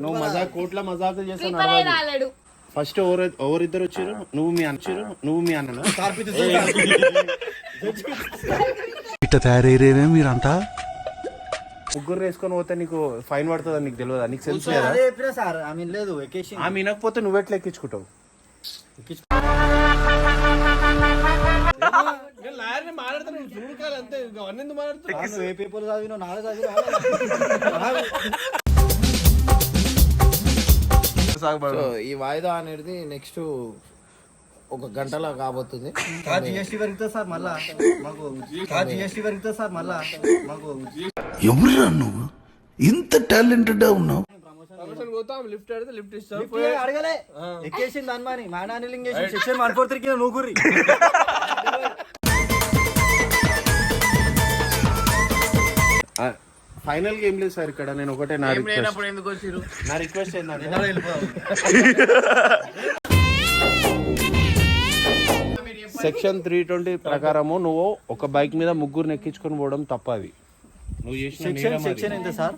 నువ్వు మజాక్ కోట్ల అయి రాలేడు ఫస్ట్ ఎవరు ఎవరిద్దరు వచ్చారు నువ్వు మీ అన్న వచ్చారు నువ్వు మీ అన్న ఇట్ట తయారయ్యేవే మీరంతా? ముగ్గురు వేసుకొని పోతే నీకు ఫైన్ పడుతుందని నీకు తెలియదా? నీకు అదే చెప్పినా సార్. ఆమె లేదు వెకేషన్ ఆమె వినకపోతే నువ్వెట్లా ఎక్కించుకుంటావు? ఏ పేపర్ చదివినా నాలుగు చదివినా సో ఈ వాయిదా అనేది నెక్స్ట్ ఒక గంటలో కాబోతుంది. జిఎస్టీ సార్ మళ్ళా మాకు జిఎస్టీ సార్ మళ్ళా మాకు ఎవరురా నువ్వు? ఇంత టాలెంటెడ్ ఉన్నావు. లిఫ్ట్ అడిగితే లిఫ్ట్ ఇస్తాం. అడగలే. ఎక్కేసింది దాని మాని మానానిలింగ్ చేసి సెక్షన్ వన్ ఫోర్ త్రీ కింద నూకురి ఫైనల్గా ఏం లేదు సార్ ఇక్కడ. నేను ఒకటే నా రిక్వెస్ట్ ఎందుకు వచ్చిరు నా రిక్వెస్ట్ ఏంటంటే సెక్షన్ త్రీ ట్వంటీ ప్రకారము నువ్వు ఒక బైక్ మీద ముగ్గురు ఎక్కించుకొని పోవడం తప్పది నువ్వు చేసిన సెక్షన్ నేరం అది. సెక్షన్ ఎంత సార్?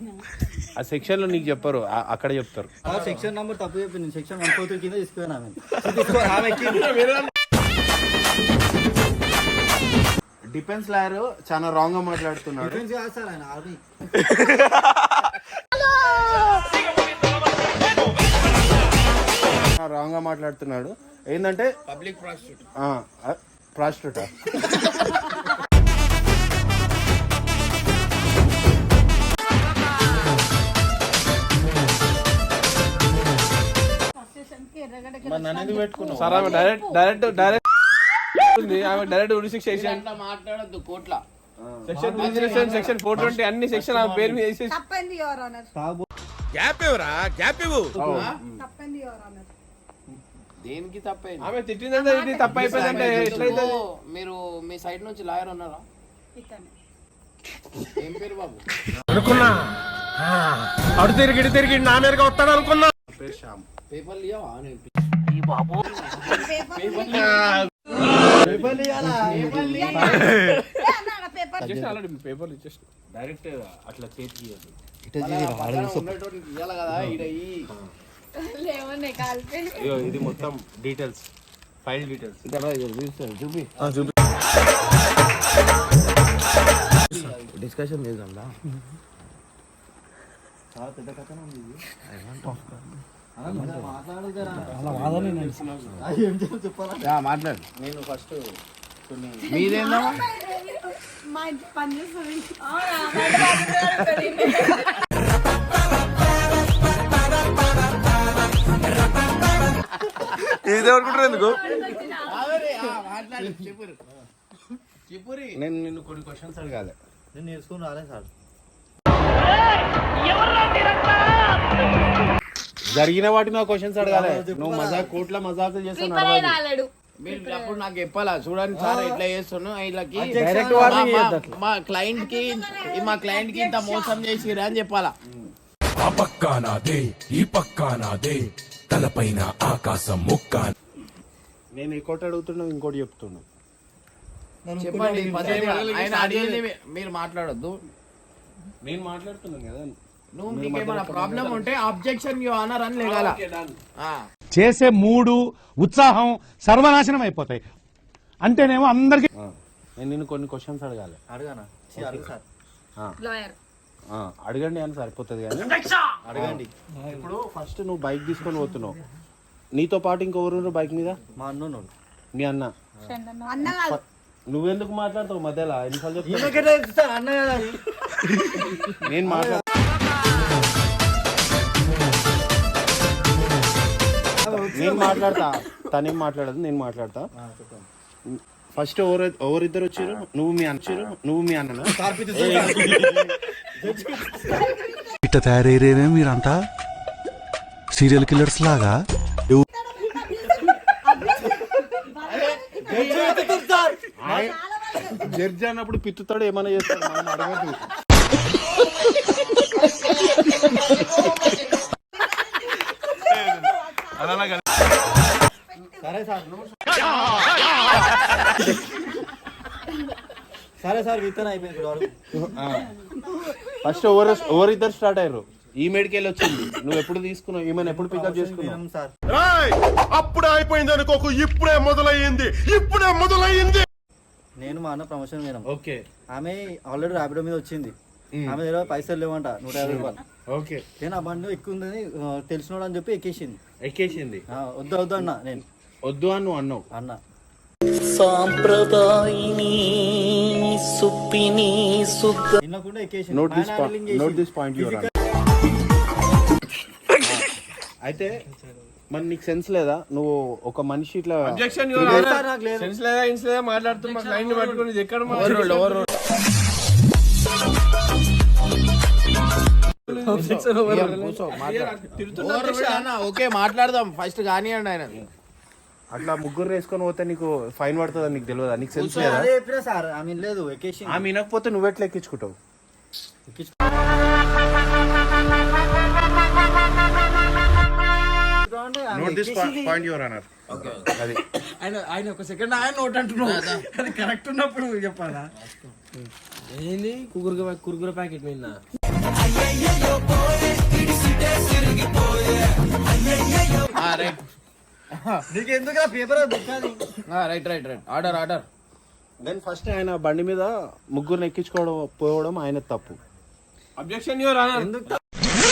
ఆ సెక్షన్లో నీకు చెప్పరు. ఆ- అక్కడ చెప్తారు. సెక్షన్ నంబర్ తప్పు చెప్పింది సెక్షన్ వన్ ఫోర్ త్రీ కింద తీసుకుపోయినా డిఫెన్స్ లాయర్ చాలా రాంగ్గా మాట్లాడుతున్నాడు. డిఫెన్స్ కాదు సార్ ఆయన ఆర్మీ రాంగ్గా మాట్లాడుతున్నాడు. ఏంటంటే public prostitute prostitute direct direct direct direct ఉరి శిక్ష మాట్లాడద్దు కోట్ల. Section registration section four twenty అన్ని సెక్షన్ ఆమె పేరు మీద వేసేసి తప్పండి యువర్ ఆనర్ తప్పండి యువర్ ఆనర్ దేనికి తప్పైంది? ఆమె తిట్టిందంటే ఇది తప్పు అయిపోయిందంటే ఎట్లయితే మీరు మీ సైడ్ నుంచి లాయర్ ఉన్నారా? ఇతనే. ఏం పేరు బాబు? పేరు శ్యామ్ పేపర్లు ఇవ్వవా నేను పేపర్ ఇచ్చేసి ఆల్రెడీ పేపర్లు ఇచ్చేసి డైరెక్ట్ అట్లా చేతికి ఇది మొత్తం డీటెయిల్స్ ఫైల్ డీటెయిల్స్ చూపి డిస్కషన్ చేద్దాం పెద్ద కథ. మాట్లాడు నేను ఫస్ట్ ఇది అనుకుంటారు ఎందుకు? మాట్లాడు చెప్పురు చెప్పురి నేను నిన్ను కొన్ని క్వశ్చన్స్ అడగాలి. నేను నేర్చుకుని రాలే సార్. జరిగిన వాటి మీద క్వశ్చన్స్ అడగాలి. నువ్వు మజాక్ కోట్ల నడవదు. రాలేడు మీరు అప్పుడు నాకు చెప్పాలా? చూడండి సార్ ఎట్లా చేస్తున్నా వీళ్ళకి మా- క్లయింట్కి మా క్లయింట్కి ఇంత మోసం చేసిరా అని చెప్పాలా? ఆ పక్కా నాదే ఈ పక్కా నాదే తలపైన ఆకాశం ముక్క నేను ఇంకోటి అడుగుతున్నావు ఇంకోటి చెప్తున్నావు చెప్పండి. ఆయన అడిగింది మీరు మాట్లాడొద్దు. నేను మాట్లాడుతున్నాను కదా. నువ్వు ప్రాబ్లం ఉంటే అబ్జెక్షన్ యు ఆనర్ అని లేగాల. చేసే మూడు ఉత్సాహం సర్వనాశనం అయిపోతాయి. అంటేనేమో అందరికి నేను నిన్ను కొన్ని క్వశ్చన్స్ అడగాలి. అడగానా? ఛీ, అడుగు సార్. లాయర్ ఆ, అడగండి అని సరిపోతుంది కానీ అడగండి. ఇప్పుడు ఫస్ట్ నువ్వు బైక్ తీసుకొని పోతున్నావు. నీతో పాటు ఇంకొకరు బైక్ మీద? మా అన్నోడు మీ అన్న? అన్న. నువ్వెందుకు మాట్లాడతావు మధ్యలో? ఎన్నిసార్లు అన్న అని. నేను మాట్లాడ నేను మాట్లాడతా. తనేం మాట్లాడదు నేను మాట్లాడతా. ఫస్ట్ ఎవరు ఎవరిద్దరు వచ్చారు? నువ్వు మీ అన్న వచ్చారు? నువ్వు మీ అన్న ఇట్ట తయారయ్యేవే మీరంతా? సీరియల్ కిల్లర్స్ లాగా? జడ్జి అన్నప్పుడు పిత్తుతాడు ఏమైనా చేస్తాడు? మనం అడగద్దు. ఫస్ట్ ఎవరు ఎవరిద్దరు స్టార్ట్ అయ్యారు? ఈ మెడికల్ వచ్చింది. నువ్వు ఎప్పుడు తీసుకున్నావు? ఈమెను ఎప్పుడు పికప్ చేసుకున్నావు? సార్. అప్పుడే అయిపోయింది అనుకోకు ఇప్పుడే మొదలయ్యింది. ఇప్పుడే మొదలయ్యింది. నేను మా అన్న ప్రమోషన్ వినం ఓకే. ఆమె ఆల్రెడీ ర్యాపిడో మీద వచ్చింది. ఆమె దగ్గర పైసలు లేవంట నూట యాభై రూపాయలు. ఓకే. నేను ఆ బండి ఎక్కువ ఉందని ఆ, తెలిసినోడు అని చెప్పి ఎక్కేసింది. ఎక్కేసింది? ఆ, వద్దు వద్దు అన్న నేను. వద్దు అని నువ్వు అన్నావు. అన్న. వినకుండా ఎక్కేసింది note this note. This point అయితే మరి నీకు సెన్స్ లేదా? నువ్వు ఒక మనిషి ఇట్లా. సెన్స్ లేదా. ఇన్స్ లేదా మాట్లాడుతున్నా లైన్ పట్టుకుని ఎక్కడ? ఓకే మాట్లాడదాం. ఫస్ట్ కానివ్వండి ఆయన. అట్లా ముగ్గురు వేసుకొని పోతే నీకు ఫైన్ పడుతుంది నీకు తెలియదా? నీకు సెన్స్ లేదా? అదే చెప్పినా సార్. ఆమె లేదు ఎక్కేసింది ఆమె వినకపోతే నువ్వు ఎట్లా ఎక్కించుకుంటావు? నోట్ దిస్ ఎక్కేసింది. పాయింట్ యువర్ అన్నారు అది. ఆయన ఆయన ఒక సెకండ్ ఆయన నోట్ అంటున్నావు అది కరెక్ట్ ఉన్నప్పుడు చెప్పాలా? ఏంది? ప్యాకెట్ మీద. రైట్ నీకు ఎందుకు paper right right right. Order order. Then first ఆయన బండి మీద ముగ్గురిని ఎక్కించుకోవడం పోవడం ఆయన తప్పు. అబ్జెక్షన్ యువర్ ఆనర్ ఎందుకు?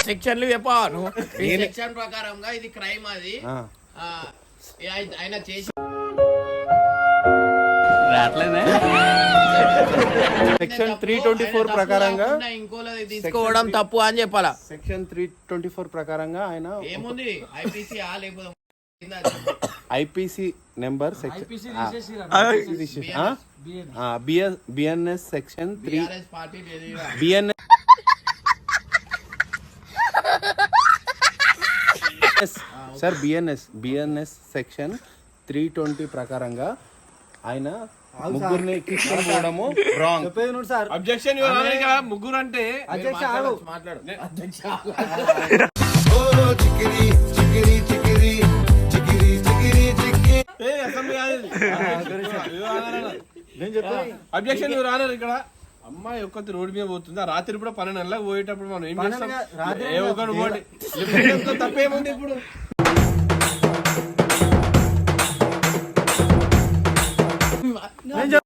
సెక్షన్లు చెప్పా నువ్వు. ఈ సెక్షన్ ప్రకారంగా ఇది క్రైమ్ అది. ఆ. ఆయన- చేసి సెక్షన్ త్రీ ట్వంటీ ఫోర్ ప్రకారంగా కాకుండా ఇంకోలది తీసుకోవడం తప్పు అని చెప్పాలా? సెక్షన్ త్రీ ట్వంటీ ఫోర్ ప్రకారంగా ఆయన ఏముంది? ఐపీసీ ఆ లేకపోతే IPC number section BNS section three? BNS sir BNS BNS section three twenty ప్రకారంగా ఆయన ముగ్గురిని ఎక్కించుకొని పోవడము రాంగ్ సార్. అబ్జెక్షన్ ముగ్గురు అంటే అధ్యక్ష మాట్లాడు. అసెంబ్లీ. నేను అబ్జెక్షన్ ఆనర్ ఇక్కడ? అమ్మాయి ఒక్కటి రోడ్డు మీద పోతుంది. ఆ రాత్రి కూడా పన్నెండు గంటలకు పోయేటప్పుడు మనం ఏం చేస్తాం? ఏ ఒక్కడు పోటీ తప్పేముంది ఇప్పుడు. నేను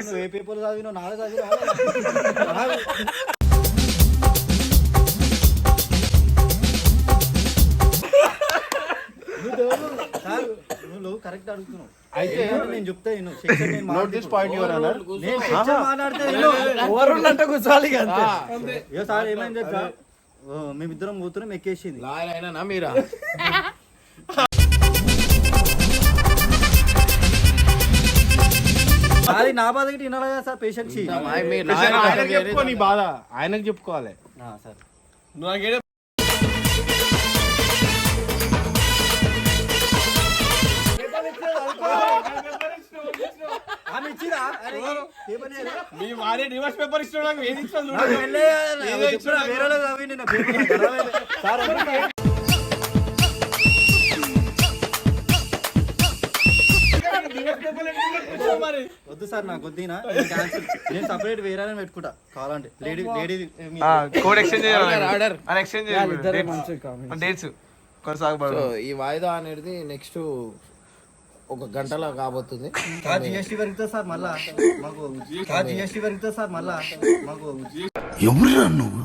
నువ్వు ఏ పేపర్ చదివినావు? నాలుగు చదివినా నువ్వు కరెక్ట్ అడుగుతున్నావు అయితే నేను చెప్తా నోట్ దిస్ పాయింట్ యువర్ మాట్లాడితే అంతే. సార్ ఏమైంది తెలుసా? మేమిద్దరం కూతురం ఎక్కేసింది లాయర్ అయినా మీరా అది నా బాధ గిట్ట వినాలి కదా సార్ పేషెంట్ నీ బాధ ఆయనకు చెప్పుకోవాలి సార్ మీ వాడే రివర్స్ పేపర్ ఇస్తాడు నాకు ఏది మరి వద్దు సార్ నాకు వద్దినా? నేను సపరేట్ వేరే పెట్టుకుంటా. కావాలంటే. Lady lady code exchange order exchange dates కొనసాగబడు ఈ వాయిదా అనేది నెక్స్ట్ ఒక గంటలో కాబోతుంది. జిఎస్టీ పెరుగుతుంది సార్ మళ్ళా మాకు జిఎస్టీ పెరుగుతుంది సార్ మళ్ళా మాకు ఎవరురా నువ్వు?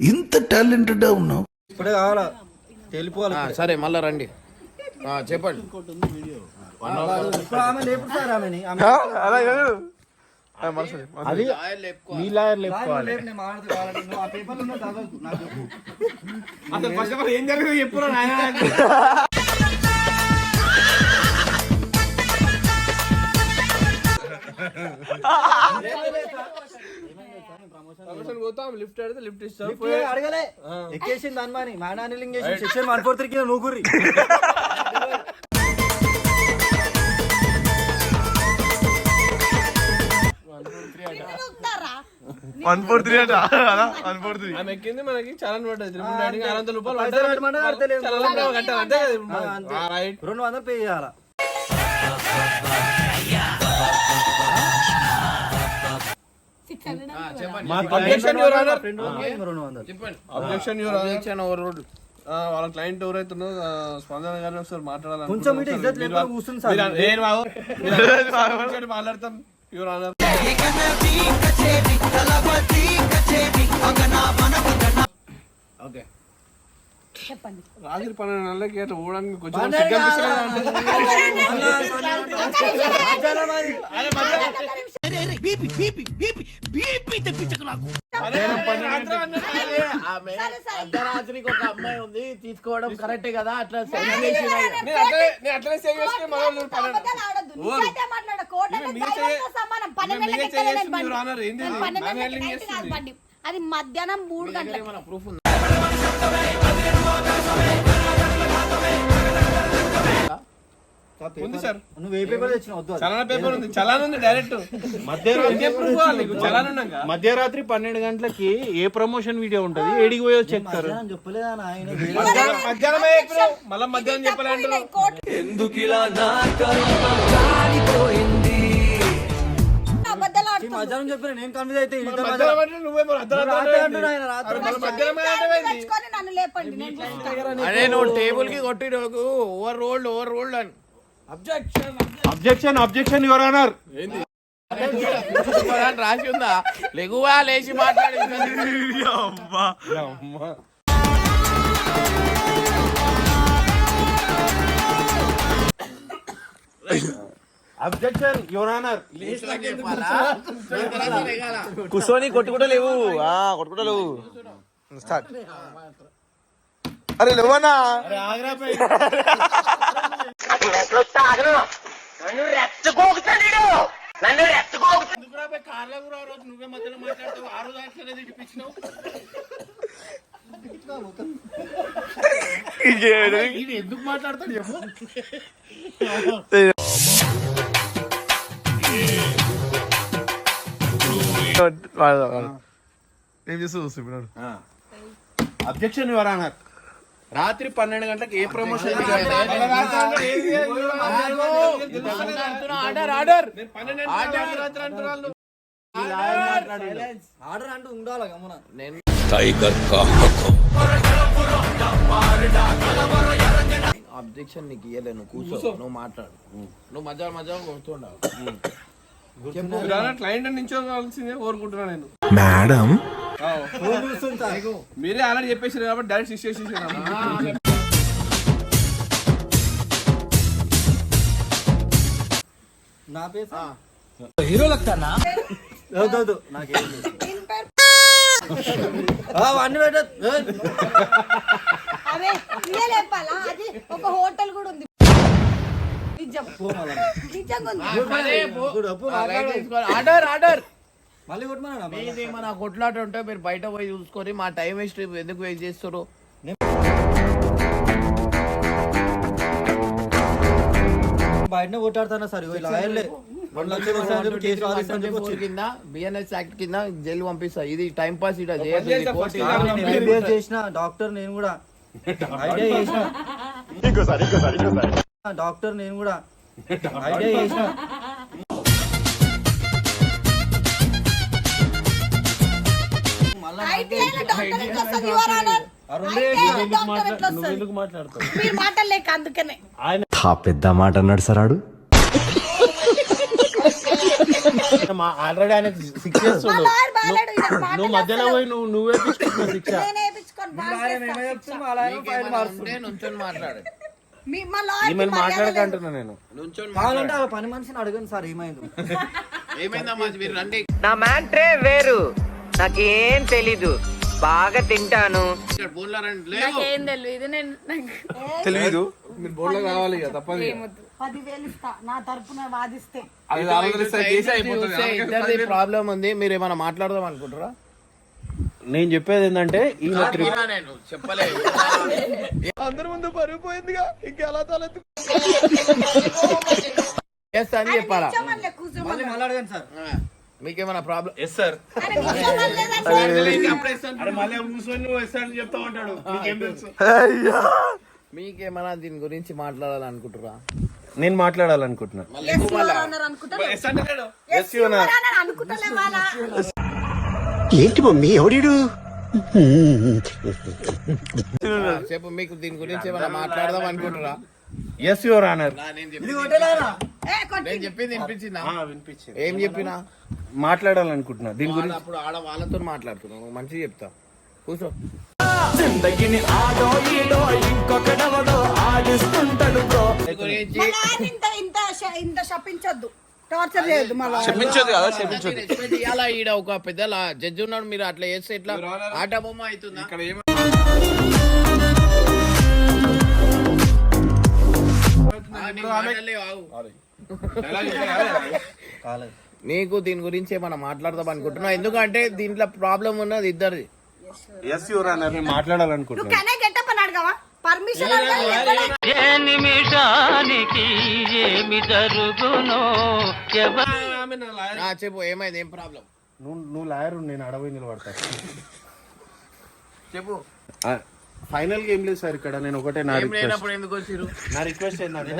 ఇంత టాలెంటెడ్ ఉన్నావు? ఇప్పుడే కావాలా? తెలిపోవాలి సరే మళ్ళా రండి. ఆ, చెప్పండి. అది. మీ లాయర్ లేపుకోవాలి. లేపు. అసలు ఫస్ట్ ఆఫ్ ఆల్ ఏం జరిగిందో చెప్పురా ప్రమోషన్ పోతాం లిఫ్ట్ అడిగితే లిఫ్ట్ చేయి, అడగలే. ఎక్కేసింది దాని మరి మ్యాన్ హ్యాండిలింగ్ చేసి సెక్షన్ వన్ ఫోర్ త్రీ కింద గుర్రి వన్ ఫోర్ త్రీ అంట. వన్ ఫోర్ త్రీ ఆమె ఎక్కింది మనకి చలన్ పడ్డది. ఆరు వందల రూపాయలు రెండు వందలు పే చేయాలా? అబ్జెక్షన్. వాళ్ళ క్లయింట్ ఎవరైతే స్పందన గారిని ఒకసారి మాట్లాడాలి కొంచెం కూర్చుని మాట్లాడతాం యువర్ ఆనర్ చెప్పండి రాత్రి పన్నెండు నెలలకి అట్లా ఊడడానికి కొంచెం అర్ధరాత్రికి ఒక అమ్మాయి ఉంది తీసుకోవడం కరెక్టే కదా అట్లా. అది మధ్యాహ్నం మూడు ఏమైనా ప్రూఫ్ ఉందా ఉంది సార్. నువ్వు ఏ పేపర్ తెచ్చినావు? వద్దు అది. చలానా పేపర్ ఉంది. చలాన్ ఉంది డైరెక్ట్ మధ్యరాత్రి చలాన్ ఉన్నాక పన్నెండు గంటలకి ఏ ప్రమోషన్ వీడియో ఉంటది? ఏడికి పోయో చెప్తారు మధ్యాహ్నం చెప్పలేదా మళ్ళీ మధ్యాహ్నం చెప్పలేంటారు కోర్టు అబద్ధాలు నన్ను లేపండి నేను చూస్తాను. అరే నువ్వు టేబుల్కి కొట్టి ఓవర్ రోల్డ్ ఓవర్ రోల్డ్ అని. అబ్జెక్షన్ అబ్జెక్షన్ యువర్ ఆనర్ అని రాసి ఉందా? లెగువా లేచి మాట్లాడి. అబ్జెక్షన్ యువర్ ఆనర్ కూర్చొని కొట్టుకుంటా లేవు. ఆ కొట్టుకుంటా లేవు. స్టార్ట్. అరే లేవన్నా? నువ్వే మధ్యలో మాట్లాడతావు? ఆ రోజు అట్లనే ఇది. ఎందుకు మాట్లాడతాడు ఏం చేస్తా రాత్రి పన్నెండు గంటలకు ఏ ప్రమోషన్ ఆర్డర్ అబ్జెక్షన్ నీకు ఇయ్యలే నువ్వు కూర్చో. నువ్వు మాట్లాడు. నువ్వు మధ్య మధ్య కొడుతుండవు. క్లయింట్ నించోవాల్సిందే కోరుకుంటున్నా నేను. మేడం? మీరే ఆల్రెడీ చెప్పేసారు కాబట్టి డైరెక్ట్ నా పేరు హీరో వద్దు నాకేం అదే ఇదే లేపాలా అది ఒక హోటల్ కూడా ఉంది. నిజం. Order order. మళ్ళీ కొట్టమన్నా మీది మన కొట్లాట ఉంటే మీరు బయట పోయి చూసుకొని మా టైం వేస్ట్ ఎందుకు వేస్ట్ చేస్తారు బయటనే కొట్టాడుతున్నా సార్. కింద బిఎన్ఎస్ యాక్ట్ కింద జైలు పంపిస్తా. ఇది టైం పాస్ ఇట చేసిన డాక్టర్ నేను కూడా ఐడియా చేసిన. డాక్టర్ నేను కూడా ఐడియా చేసిన. పెద్ద మాట అన్నాడు సరాడు ఆల్రెడీ ఆయన ఈయన మాటలు నువ్వు మధ్యలో పోయి నువ్వు నువ్వే తీసుకుంటున్నావు శిక్ష. మాట్లాడు. ఈమెను మాట్లాడకంటున్నా నేను. కావాలంటే ఆ పని మనిషిని అడగండి సార్ ఏమైంది. ఏమైందమ్మా మీరు రండి. నా మ్యాట్రే వేరు. నాకేం తెలీదు. బాగా తింటాను. నాకేం తెలియదు నేను నాకు తెలియదు మీరు బోర్డులో ఇక తప్పదు ఇక. పదివేలు ఇస్తా. నా తరపున వాదిస్తే. అది అయిపోతుంది. ప్రాబ్లం ఉంది. మీరు ఏమైనా మాట్లాడదాం అనుకుంటారా నేను చెప్పేది ఏంటంటే నేను చెప్పలేదు. అందరి ముందు పరుగు పోయిందిగా. ఇంకెలా తలెత్తు చేస్తా అని చెప్పాలా? మీకేమైనా ప్రాబ్లం ఎస్ సార్. ఎస్ మీకేమైనా దీని గురించి మాట్లాడాలనుకుంటురా నేను మాట్లాడాలనుకుంటున్నా. ఏంటి మమ్మీ? ఎవడీడు? చెప్పు మీకు దీని గురించి ఏమైనా మాట్లాడదాం అనుకుంటురా ఎస్ యువర్ ఆనర్ నేను చెప్పింది వినిపించిందా? వినిపించింది. ఏం చెప్పినా? మాట్లాడాలనుకుంటున్నా. దీని గురించి అప్పుడు ఆడ వాళ్ళతో మాట్లాడుతున్నావు. మంచిగా చెప్తా. కూర్చో. దీని గురించి మళ్ళా ఆయన ఇంత ఇంత శ- ఇంత శపించొద్దు. టార్చర్ చేయొద్దు మళ్ళా. క్షమించదు కదా క్షమించదు రెస్పెక్ట్ ఇవ్వాలా ఈడ ఒక పెద్ద జడ్జి ఉన్నాడు మీరు అట్లా చేస్తే ఇట్లా ఆట బొమ్మ అవుతుందా? ఇక్కడ ఏం ఆ, నీ మాటలే ఆగు. ఎలా చెప్పాలి కాలేదు నీకు దీని గురించి ఏమైనా మాట్లాడదాం అనుకుంటున్నా ఎందుకంటే దీంట్లో ప్రాబ్లం ఉన్నది ఇద్దరిది. ఎస్ యువర్ మాట్లాడాలనుకుంటున్నా పర్మిషన్ అడగాలి ఆమె నా లాయర్ ఆ, చెప్పు ఏమైంది? ఏం ప్రాబ్లం నువ్వు నువ్వు లాయర్ నేను అడవి నిలబడతా. చెప్పు. ఫైనల్గా ఏం లేదు సార్ ఇక్కడ నేను ఒకటే నా ఏం రిక్వెస్ట్ ఎందుకు నా రిక్వెస్ట్ ఏంటంటే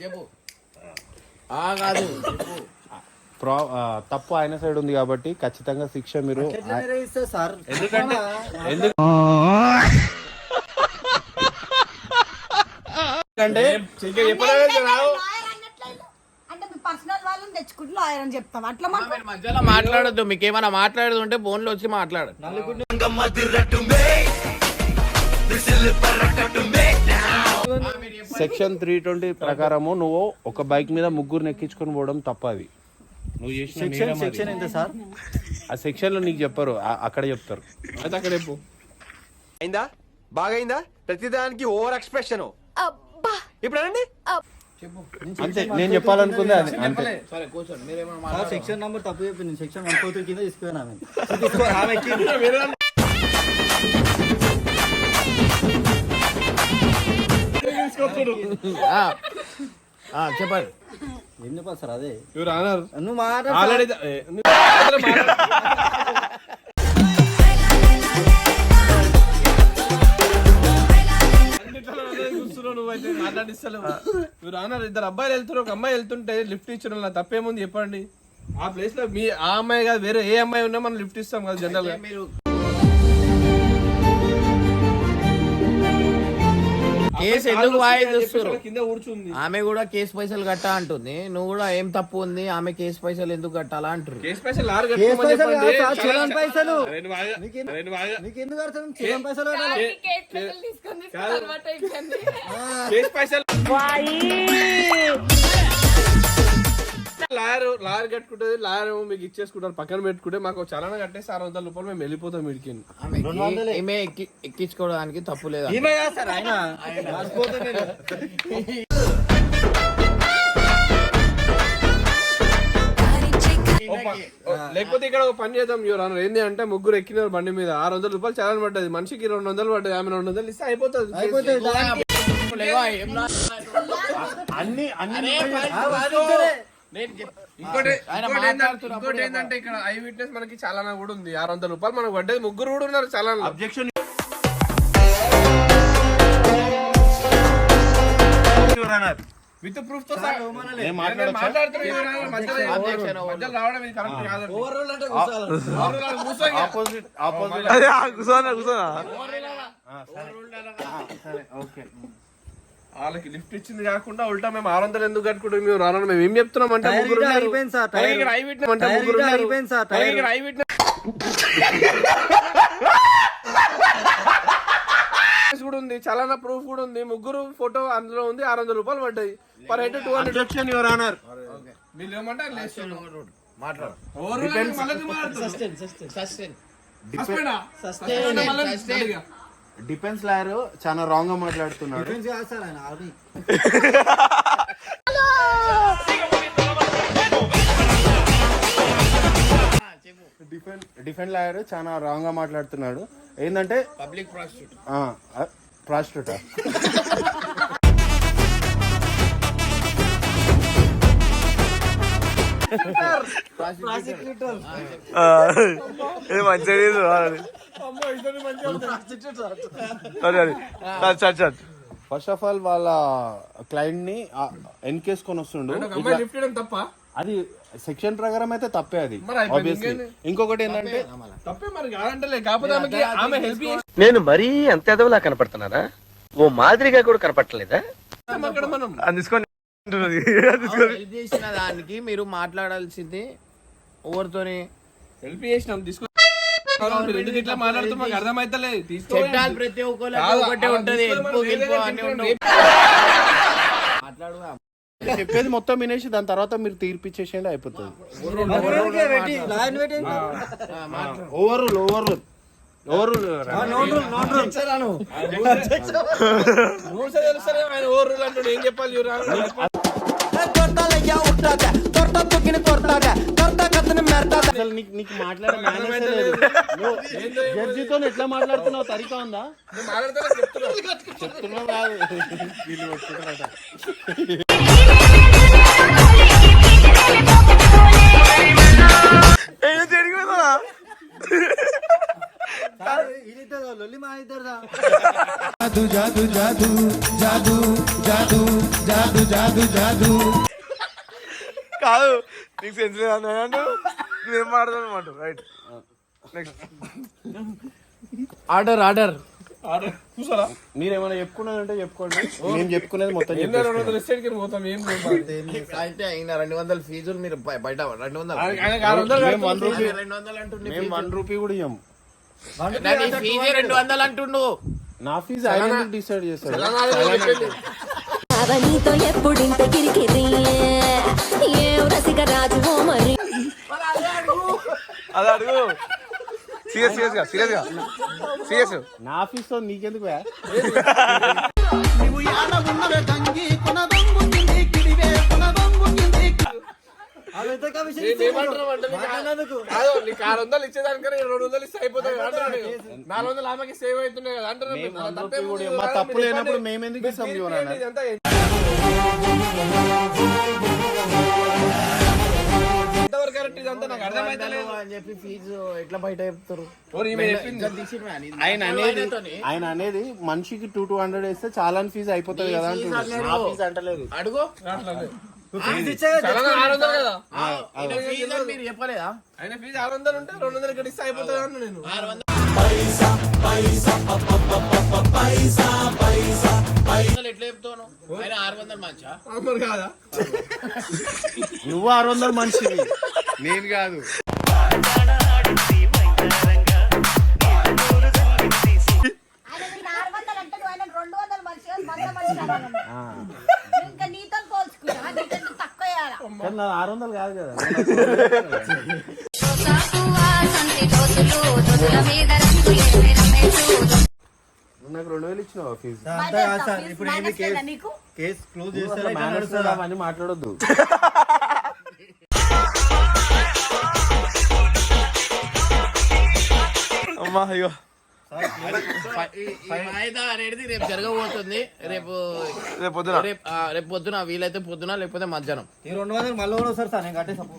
చెప్పు. కాదు ప్రా తప్పు ఆయన సైడ్ ఉంది కాబట్టి ఖచ్చితంగా శిక్ష మీరు సార్ ఎందుకంటే ఎందుకంటే లాయర్ అన్నట్లయితే అంటే మీ పర్సనల్ వాళ్ళని తెచ్చుకుంటూ లాయర్ అని చెప్తాం అట్లా మాకు మీరు మధ్యలో మాట్లాడొద్దు మీకు ఏమైనా మాట్లాడదు ఉంటే ఫోన్లో వచ్చి మాట్లాడు సెక్షన్ త్రీ ట్వంటీ ప్రకారము నువ్వు ఒక బైక్ మీద ముగ్గురు ఎక్కించుకొని పోవడం తప్పది నువ్వు చేసిన సెక్షన్ నేరం అది. సెక్షన్ ఎంత సార్? ఆ సెక్షన్లో నీకు చెప్పరు అక్కడ చెప్తారు. అయితే అక్కడ చెప్పు. అయిందా? బాగైందా? ప్రతిదానికి ఓవర్ ఎక్స్ప్రెషన్ ఇప్పుడు అనండి. అంతే నేను చెప్పాలనుకుంది అది అంతే. సెక్షన్ నెంబర్ తప్పు చెప్పింది సెక్షన్ వన్ ఫోర్ త్రీ కింద తీసుకున్నాను ఆమె తీసుకో ఆమె ఎక్కింది. ఆ, ఆ, చెప్పండి. ఏం చెప్పాలి సార్ అదే. ఇవ్వరు అన్నారు? నువ్వు మాట్లాడు. మీరు అన్నారు? ఇద్దరు అబ్బాయిలు వెళ్తున్నారు ఒక అమ్మాయి వెళ్తుంటే లిఫ్ట్ ఇచ్చిన నా తప్పేముంది చెప్పండి. ఆ ప్లేస్లో మీ ఆ అమ్మాయి కాదు వేరే ఏ అమ్మాయి ఉన్నా మనం లిఫ్ట్ ఇస్తాం కదా జనరల్గా. మీరు కేసు ఎందుకు కింద ఆమె కూడా కేసు పైసలు కట్టా అంటుంది. నువ్వు కూడా ఏం తప్పు ఉంది? ఆమె కేసు పైసలు ఎందుకు కట్టాలా అంటారు కేసు పైసలు లారు కేసు కట్టుకోమని పైసలు చెప్పండి. కాదు సార్, చలాన్ పైసలు. రెండు బాగా రెండు బాగా నీకు ఎందుకు అర్థం? చిరం పైసలు కట్టాలి? కేసు పైసలు లాయర్ లాయర్ కట్టుకుంటుంది లాయర్ ఏమో మీకు ఇచ్చేసుకుంటారు పక్కన పెట్టుకుంటే మాకు చాలా కట్టేసి ఆరు వందల రూపాయలు మేము వెళ్ళిపోతాం వీడికి. ఈమె ఎక్కించుకోవడానికి తప్పు లేదా ఈమె సార్ ఆయన. లేకపోతే ఇక్కడ ఒక పని చేద్దాం యువర్ ఏంది అంటే ముగ్గురు ఎక్కినారు బండి మీద. ఆరు వందల రూపాయలు చాలా పడ్డది. మనిషికి రెండు వందలు పడ్డది ఆమె రెండు వందలు ఇస్తే అయిపోతుంది. అయిపోతే దానికి- లేవా? ఏం లా- అన్ని అన్ని నేను ఇంకోటి ఇంకోటి ఏంటంటే- ఇక్కడ ఐ విట్నెస్ మనకి చాలా కూడా ఉంది. ఆరు వందల రూపాయలు మనకు పడ్డది. ముగ్గురు కూడా ఉన్నారు చాలా అబ్జెక్షన్ విత్ ప్రూఫ్తో. ఆపోజిట్ కూర్చోనా కూర్చోనా? సరే. ఓకే. వాళ్ళకి లిఫ్ట్ ఇచ్చింది కాకుండా ఉల్టా మేము ఆరు వందలు ఎందుకు కట్టుకుంటాం? మేము రాను మేము ఏం చెప్తున్నాం అంటే ముగ్గురు. అయిపోయింది సార్. ఇక్కడ అంటే ముగ్గురు. అయిపోయింది సార్. ఇక్కడ కూడా ఉంది చలానా ప్రూఫ్ కూడా ఉంది. ముగ్గురు ఫోటో అందులో ఉంది ఆరు వందల రూపాయలు పడ్డాయి. Per head two hundred objection your honour ఏమంటే. మాట్లాడు? Sustain? Sustain sustain. Defence lawyer చాలా రాంగ్గా మాట్లాడుతున్నాడు. డిఫెన్స్ కాదు సార్ ఆయన ఆర్మీ. డిఫెండ్ డిఫెండ్ లాయర్ చాలా రాంగ్గా మాట్లాడుతున్నాడు. ఏంటంటే పబ్లిక్ ప్రాస్టిట్యూట్ ప్రాస్టిట్యూటా ఇది. సరే చట్ ఫస్ట్ ఆఫ్ ఆల్ వాళ్ళ క్లయింట్ని ఎన్కేసుకొని వస్తుండు. తప్ప? అది సెక్షన్ ప్రకారం అయితే తప్పే అది? ఇంకొకటి ఏంటంటే తప్పే మరి కాదంటలే కాకపోతే ఆమెకి ఆమె హెల్ప్ నేను మరీ అంత ఎదవలా కనపడుతున్నారా ఓ మాదిరిగా కూడా కనపడలేదా మనం హెల్ప్ చేసిన దానికి మీరు మాట్లాడాల్సింది ఎవరితోని. హెల్ప్ చేసినాం తీసుకో చట్టాలు ప్రతి ఒక్కరికి కాదు, ఒకటే ఉంటది మాట్లాడుగా చెప్పేది మొత్తం వినేసి దాని తర్వాత మీరు తీర్పిచ్చేసేయండి అయిపోతుంది. Overrule overrule overrule rules తెలుస్తలే ఆయన ఓవర్ రూల్ అంటాడు ఏం చెప్పాలి. అసలు నీకు నీకు మాట్లాడే మేనేజ్ లేదు. జడ్జితో ఎట్లా మాట్లాడుతున్నావు? తరికా ఉందా? చెప్తున్నా చెప్తున్నా కాదు. వీళ్ళు కొట్టుకుంటారట. ఏదో చెడిపోయిందా? లొల్లి మా ఇద్దరుదా కాదు నీకు సెన్స్ లేదా అంటే నువ్వేం మాట్లాడదాం అనమాట రైట్ నెక్స్ట్ ఆర్డర్ ఆర్డర్ చూసారా? మీరేమైనా చెప్పుకున్నారంటే చెప్పుకోండి. మేము చెప్పుకునేది మొత్తం. రెండు వందల ఎస్టేట్కి పోతాం? ఏం లేదు. అయితే అయిన రెండు వందల ఫీజులు మీరు బయ- బయట రెండు వందలు. వందలు రెండు అంటుండే మేము వన్ రూపీ కూడా ఇయ్యము. ఫీజు రెండు వందలు అంటుండు. నా ఫీజు ఆయన డిసైడ్ చేస్తాడు తెలంగాణలో చెప్పేది. అవనీతో ఎప్పుడింత కిరికిరి? ఏ రసిక రాజు ఓ మరి. అది అడుగు. సీరియస్ సీరియస్గా సీరియస్గా. సీరియస్. నా ఫీజు తో నీకెందుకు ఆరు వందలు ఇచ్చేదానికన్నా ఈ రెండు వందలు ఇస్తే అయిపోతుంది అంటున్నాడు నేను. నాలుగు వందలు ఆమెకి సేవ్ అవుతున్నాయి కదా అంటున్నాడు మేము వన్ తప్పే లేనప్పుడు? ఎంతవరకు కరెక్ట్ ఇదంతా నాకు అర్థమైతలేదు అని చెప్పి ఫీజు ఎట్లా బయట చెప్తారు. ఆయన అనేది ఆయన అనేది మనిషికి టూ టూ హండ్రెడ్ వేస్తే చాలా ఫీజు అయిపోతుంది కదా అంటున్నాడు అంటలేదు. అడుగు. ఆరు వందలు కదా? ఈయన ఫీజు అని మీరు చెప్పలేదా? ఆయన ఫీజు ఆరు వందలు ఉంటే రెండు వందలు ఇక్కడ ఇస్తే అయిపోతుంది అన్న నేను. వందలు. ఎట్లా చెప్తాను ఆయన ఆరు వందలు మంచా? మరి కాదా? నువ్వు ఆరు వందలు మనిషివి. నేను కాదు. నా ఆరు వందలు కాదు. కదా నాకు రెండు వేలు ఇచ్చినావు ఫీజు? అంతా కాదు సార్ ఇప్పుడు లేదా నీకు? కేసు క్లోజ్ చేస్తారా? నడుస్తుందా? అవన్నీ మాట్లాడొద్దు. అమ్మా అయ్యో. వాయిదా అనేది రేపు జరగబోతుంది. రేపు రేపు పొద్దున. రేపు ఆ, రేపు పొద్దున వీలైతే పొద్దున లేకపోతే మధ్యాహ్నం. ఈ రెండు వందలు మళ్ళీ వస్తారు సార్ నేను కట్టేసాను